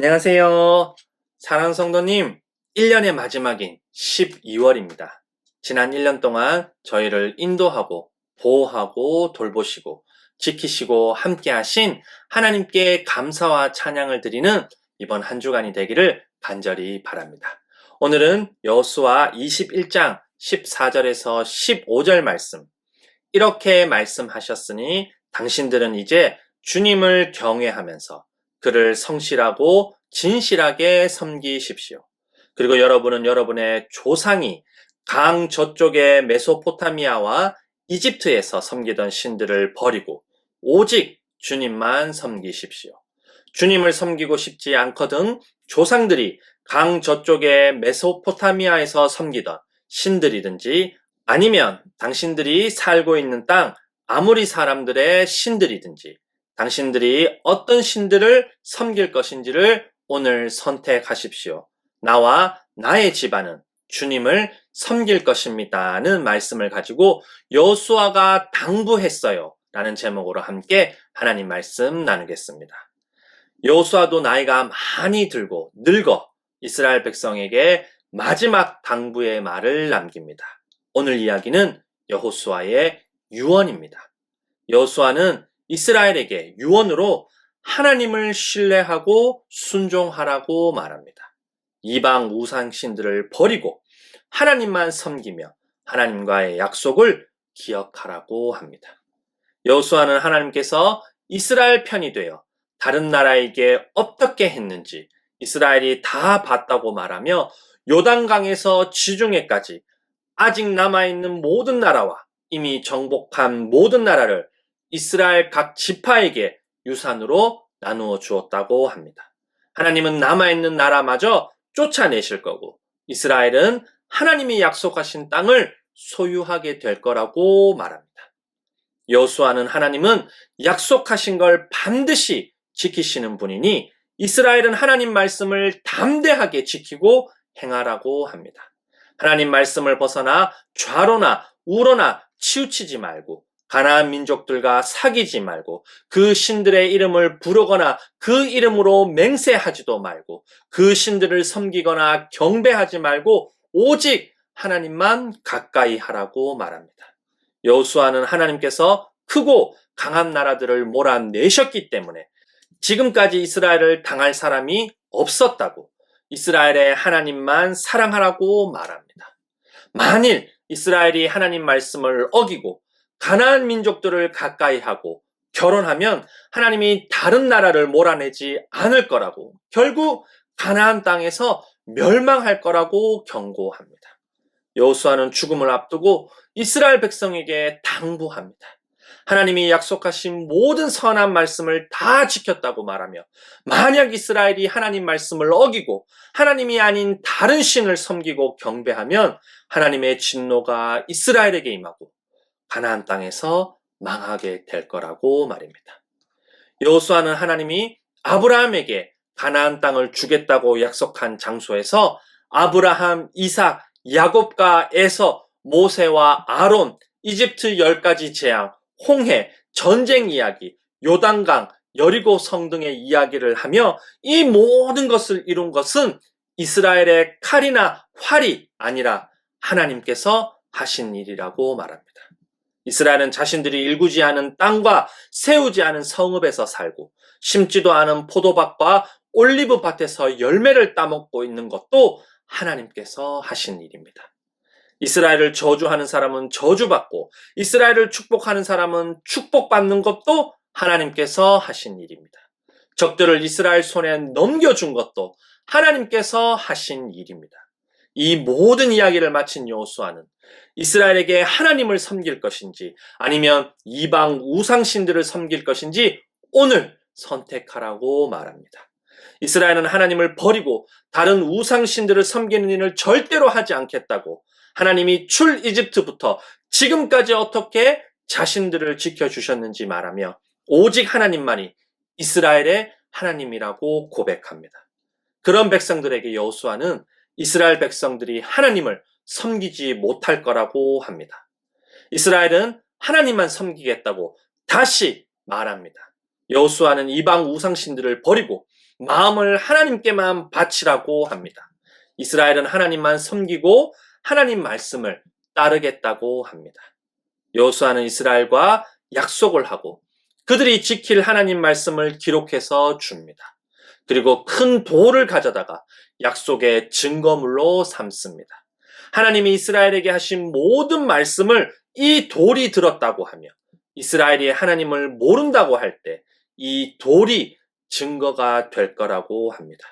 안녕하세요. 사랑 성도님, 1년의 마지막인 12월입니다. 지난 1년 동안 저희를 인도하고 보호하고 돌보시고 지키시고 함께 하신 하나님께 감사와 찬양을 드리는 이번 한 주간이 되기를 간절히 바랍니다. 오늘은 여호수아 21장 14절에서 15절 말씀. 이렇게 말씀하셨으니 당신들은 이제 주님을 경외하면서 그를 성실하고 진실하게 섬기십시오. 그리고 여러분은 여러분의 조상이 강 저쪽의 메소포타미아와 이집트에서 섬기던 신들을 버리고 오직 주님만 섬기십시오. 주님을 섬기고 싶지 않거든 조상들이 강 저쪽의 메소포타미아에서 섬기던 신들이든지 아니면 당신들이 살고 있는 땅 아무리 사람들의 신들이든지 당신들이 어떤 신들을 섬길 것인지를 오늘 선택하십시오. 나와 나의 집안은 주님을 섬길 것입니다는 말씀을 가지고 여수아가 당부했어요. 라는 제목으로 함께 하나님 말씀 나누겠습니다. 여호수아도 나이가 많이 들고 늙어 이스라엘 백성에게 마지막 당부의 말을 남깁니다. 오늘 이야기는 여호수아의 유언입니다. 여호수아는 이스라엘에게 유언으로 하나님을 신뢰하고 순종하라고 말합니다. 이방 우상신들을 버리고 하나님만 섬기며 하나님과의 약속을 기억하라고 합니다. 여호수아는 하나님께서 이스라엘 편이 되어 다른 나라에게 어떻게 했는지 이스라엘이 다 봤다고 말하며 요단강에서 지중해까지 아직 남아있는 모든 나라와 이미 정복한 모든 나라를 이스라엘 각 지파에게 유산으로 나누어 주었다고 합니다. 하나님은 남아있는 나라마저 쫓아내실 거고 이스라엘은 하나님이 약속하신 땅을 소유하게 될 거라고 말합니다. 여수아는 하나님은 약속하신 걸 반드시 지키시는 분이니 이스라엘은 하나님 말씀을 담대하게 지키고 행하라고 합니다. 하나님 말씀을 벗어나 좌로나 우로나 치우치지 말고 가나안 민족들과 사귀지 말고 그 신들의 이름을 부르거나 그 이름으로 맹세하지도 말고 그 신들을 섬기거나 경배하지 말고 오직 하나님만 가까이 하라고 말합니다. 여호수아는 하나님께서 크고 강한 나라들을 몰아내셨기 때문에 지금까지 이스라엘을 당할 사람이 없었다고 이스라엘의 하나님만 사랑하라고 말합니다. 만일 이스라엘이 하나님 말씀을 어기고 가나안 민족들을 가까이 하고 결혼하면 하나님이 다른 나라를 몰아내지 않을 거라고 결국 가나안 땅에서 멸망할 거라고 경고합니다. 여호수아는 죽음을 앞두고 이스라엘 백성에게 당부합니다. 하나님이 약속하신 모든 선한 말씀을 다 지켰다고 말하며 만약 이스라엘이 하나님 말씀을 어기고 하나님이 아닌 다른 신을 섬기고 경배하면 하나님의 진노가 이스라엘에게 임하고 가나안 땅에서 망하게 될 거라고 말입니다. 여호수아는 하나님이 아브라함에게 가나안 땅을 주겠다고 약속한 장소에서 아브라함, 이삭, 야곱과 에서, 모세와 아론, 이집트 열 가지 재앙, 홍해, 전쟁 이야기, 요단강, 여리고 성 등의 이야기를 하며 이 모든 것을 이룬 것은 이스라엘의 칼이나 활이 아니라 하나님께서 하신 일이라고 말합니다. 이스라엘은 자신들이 일구지 않은 땅과 세우지 않은 성읍에서 살고 심지도 않은 포도밭과 올리브 밭에서 열매를 따먹고 있는 것도 하나님께서 하신 일입니다. 이스라엘을 저주하는 사람은 저주받고 이스라엘을 축복하는 사람은 축복받는 것도 하나님께서 하신 일입니다. 적들을 이스라엘 손에 넘겨준 것도 하나님께서 하신 일입니다. 이 모든 이야기를 마친 여호수아는 이스라엘에게 하나님을 섬길 것인지 아니면 이방 우상신들을 섬길 것인지 오늘 선택하라고 말합니다. 이스라엘은 하나님을 버리고 다른 우상신들을 섬기는 일을 절대로 하지 않겠다고 하나님이 출 이집트부터 지금까지 어떻게 자신들을 지켜주셨는지 말하며 오직 하나님만이 이스라엘의 하나님이라고 고백합니다. 그런 백성들에게 여호수아는 이스라엘 백성들이 하나님을 섬기지 못할 거라고 합니다. 이스라엘은 하나님만 섬기겠다고 다시 말합니다. 여호수아는 이방 우상신들을 버리고 마음을 하나님께만 바치라고 합니다. 이스라엘은 하나님만 섬기고 하나님 말씀을 따르겠다고 합니다. 여호수아는 이스라엘과 약속을 하고 그들이 지킬 하나님 말씀을 기록해서 줍니다. 그리고 큰 돌을 가져다가 약속의 증거물로 삼습니다. 하나님이 이스라엘에게 하신 모든 말씀을 이 돌이 들었다고 하며 이스라엘이 하나님을 모른다고 할 때 이 돌이 증거가 될 거라고 합니다.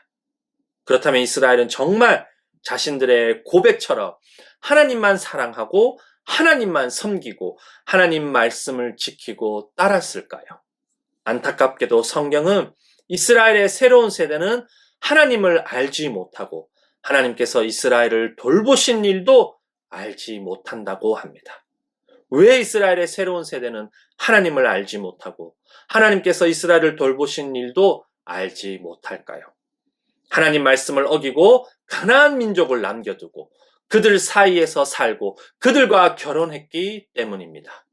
그렇다면 이스라엘은 정말 자신들의 고백처럼 하나님만 사랑하고 하나님만 섬기고 하나님 말씀을 지키고 따랐을까요? 안타깝게도 성경은 이스라엘의 새로운 세대는 하나님을 알지 못하고 하나님께서 이스라엘을 돌보신 일도 알지 못한다고 합니다. 왜 이스라엘의 새로운 세대는 하나님을 알지 못하고 하나님께서 이스라엘을 돌보신 일도 알지 못할까요? 하나님 말씀을 어기고 가나안 민족을 남겨두고 그들 사이에서 살고 그들과 결혼했기 때문입니다.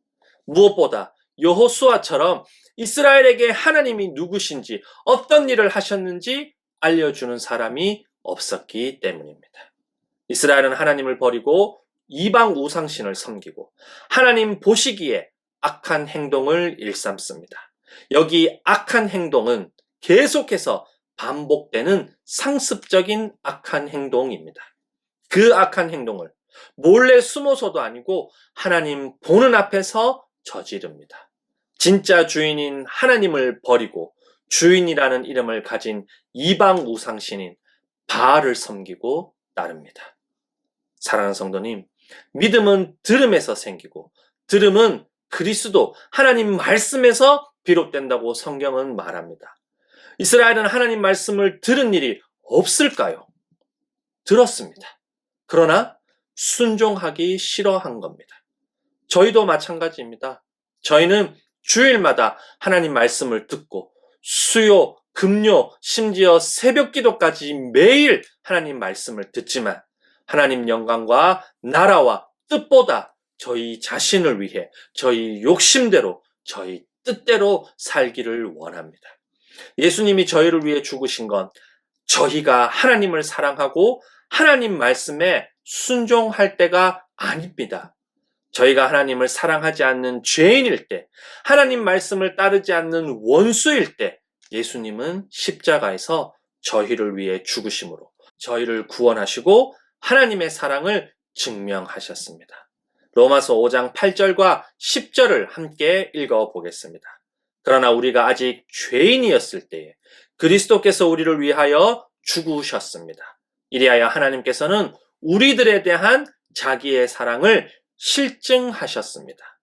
무엇보다 여호수아처럼 이스라엘에게 하나님이 누구신지 어떤 일을 하셨는지 알려주는 사람이 없었기 때문입니다. 이스라엘은 하나님을 버리고 이방 우상신을 섬기고 하나님 보시기에 악한 행동을 일삼습니다. 여기 악한 행동은 계속해서 반복되는 상습적인 악한 행동입니다. 그 악한 행동을 몰래 숨어서도 아니고 하나님 보는 앞에서 저지릅니다. 진짜 주인인 하나님을 버리고 주인이라는 이름을 가진 이방 우상신인 바알을 섬기고 따릅니다. 사랑하는 성도님, 믿음은 들음에서 생기고 들음은 그리스도 하나님 말씀에서 비롯된다고 성경은 말합니다. 이스라엘은 하나님 말씀을 들은 일이 없을까요? 들었습니다. 그러나 순종하기 싫어한 겁니다. 저희도 마찬가지입니다. 저희는 주일마다 하나님 말씀을 듣고 수요, 금요, 심지어 새벽 기도까지 매일 하나님 말씀을 듣지만 하나님 영광과 나라와 뜻보다 저희 자신을 위해 저희 욕심대로 저희 뜻대로 살기를 원합니다. 예수님이 저희를 위해 죽으신 건 저희가 하나님을 사랑하고 하나님 말씀에 순종할 때가 아닙니다. 저희가 하나님을 사랑하지 않는 죄인일 때, 하나님 말씀을 따르지 않는 원수일 때, 예수님은 십자가에서 저희를 위해 죽으심으로 저희를 구원하시고 하나님의 사랑을 증명하셨습니다. 로마서 5장 8절과 10절을 함께 읽어 보겠습니다. 그러나 우리가 아직 죄인이었을 때에 그리스도께서 우리를 위하여 죽으셨습니다. 이리하여 하나님께서는 우리들에 대한 자기의 사랑을 실증하셨습니다.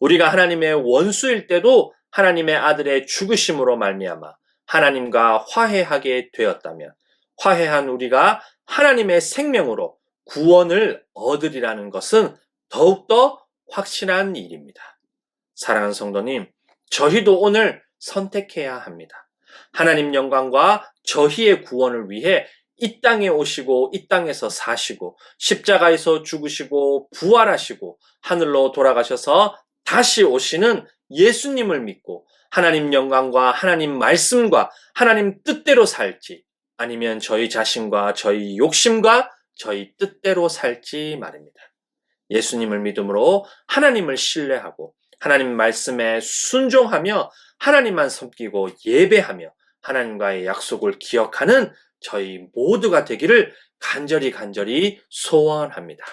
우리가 하나님의 원수일 때도 하나님의 아들의 죽으심으로 말미암아 하나님과 화해하게 되었다면 화해한 우리가 하나님의 생명으로 구원을 얻으리라는 것은 더욱더 확실한 일입니다. 사랑하는 성도님, 저희도 오늘 선택해야 합니다. 하나님 영광과 저희의 구원을 위해 이 땅에 오시고 이 땅에서 사시고 십자가에서 죽으시고 부활하시고 하늘로 돌아가셔서 다시 오시는 예수님을 믿고 하나님 영광과 하나님 말씀과 하나님 뜻대로 살지 아니면 저희 자신과 저희 욕심과 저희 뜻대로 살지 말입니다. 예수님을 믿음으로 하나님을 신뢰하고 하나님 말씀에 순종하며 하나님만 섬기고 예배하며 하나님과의 약속을 기억하는 저희 모두가 되기를 간절히 간절히 소원합니다.